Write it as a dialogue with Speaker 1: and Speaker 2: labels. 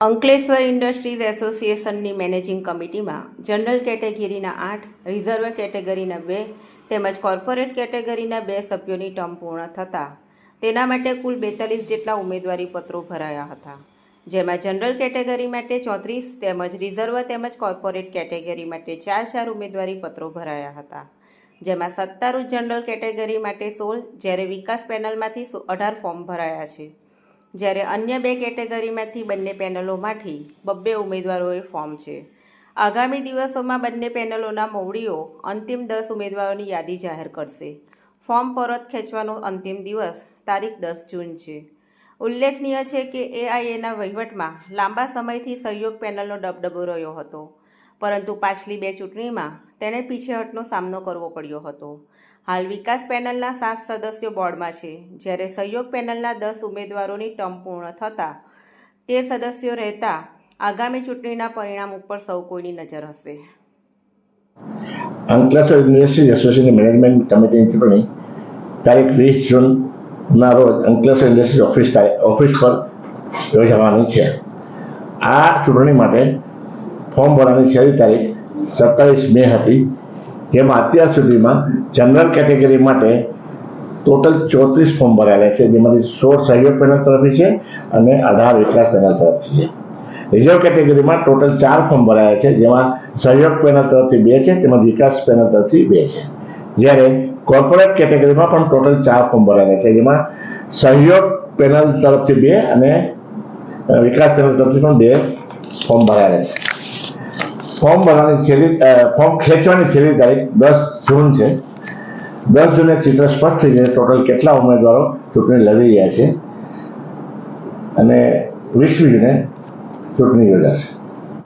Speaker 1: Ankleshwar industries એસોસિએશનની managing કમિટીમાં general કેટેગરીના આઠ, રિઝર્વ કેટેગરીના બે તેમજ કોર્પોરેટ કેટેગરીના બે સભ્યોની ટર્મ પૂર્ણ થતાં. તેના માટે કુલ બેતાલીસ જેટલા ઉમેદવારી પત્રો ભરાયા હતા, જેમાં જનરલ કેટેગરી માટે ચોત્રીસ તેમજ રિઝર્વ તેમજ કોર્પોરેટ કેટેગરી માટે ચાર ચાર ઉમેદવારી પત્રો ભરાયા હતા, જેમાં સત્તારૂઢ જનરલ કેટેગરી માટે સોળ, જ્યારે વિકાસ પેનલમાંથી અઢાર ફોર્મ ભરાયા છે. જ્યારે અન્ય બે કેટેગરીમાંથી બંને પેનલોમાંથી બબ્બે ઉમેદવારોએ ફોર્મ છે. આગામી દિવસોમાં બંને પેનલોના મોવડીઓ અંતિમ દસ ઉમેદવારોની યાદી જાહેર કરશે. ફોર્મ પરત ખેંચવાનો અંતિમ દિવસ તારીખ દસ જૂન છે. ઉલ્લેખનીય છે કે એઆઈએના વહીવટમાં લાંબા સમયથી સહયોગ પેનલનો ડબડબો રહ્યો હતો. પરંતુ પાછલી બે ચૂંટણીમાં તેણે પીછેહટનો સામનો કરવો પડ્યો હતો. હાલ વિકાસ પેનલના સાત સદસ્યો બોર્ડમાં છે. જ્યારે સહયોગ પેનલના દસ ઉમેદવારોની ટર્મ પૂર્ણ થતાં તેર સદસ્યો રહેતા આગામી ચૂંટણીના પરિણામ ઉપર સૌ કોઈની નજર હશે.
Speaker 2: અંકલેશ્વર યુનિવર્સિટી એસોસિએશન મેનેજમેન્ટ કમિટીની ચૂંટણી તારીખ વીસ જૂનના રોજ અંકલેશ્વર યુનિવર્સિટી ઓફિસ ઓફિસ પર યોજાવાની છે. આ ચૂંટણી માટે ફોર્મ ભરવાની છેલ્લી તારીખ સત્તાવીસ મે હતી. જેમાં અત્યાર સુધીમાં જનરલ કેટેગરી માટે ટોટલ ચોત્રીસ ફોર્મ ભરાયેલા છે, જેમાંથી સોળ સહયોગ પેનલ તરફથી છે અને અઢાર વિકાસ પેનલ તરફથી છે. રિઝર્વ કેટેગરીમાં ટોટલ ચાર ફોર્મ ભરાયા છે, જેમાં સહયોગ પેનલ તરફથી બે છે, તેમજ વિકાસ પેનલ તરફથી બે છે. જ્યારે કોર્પોરેટ કેટેગરીમાં પણ ટોટલ ચાર ફોર્મ ભરાયા છે, જેમાં સહયોગ પેનલ તરફથી બે અને વિકાસ પેનલ તરફથી પણ બે ફોર્મ ભરાયા છે. ફોર્મ ભરવાની છેલ્લી ફોર્મ ખેંચવાની છેલ્લી તારીખ દસ જૂન છે. દસ જૂને ચિત્ર સ્પષ્ટ થઈ જાય. ટોટલ કેટલા ઉમેદવારો ચૂંટણી લડી રહ્યા છે? અને વીસમી જૂને ચૂંટણી યોજાશે.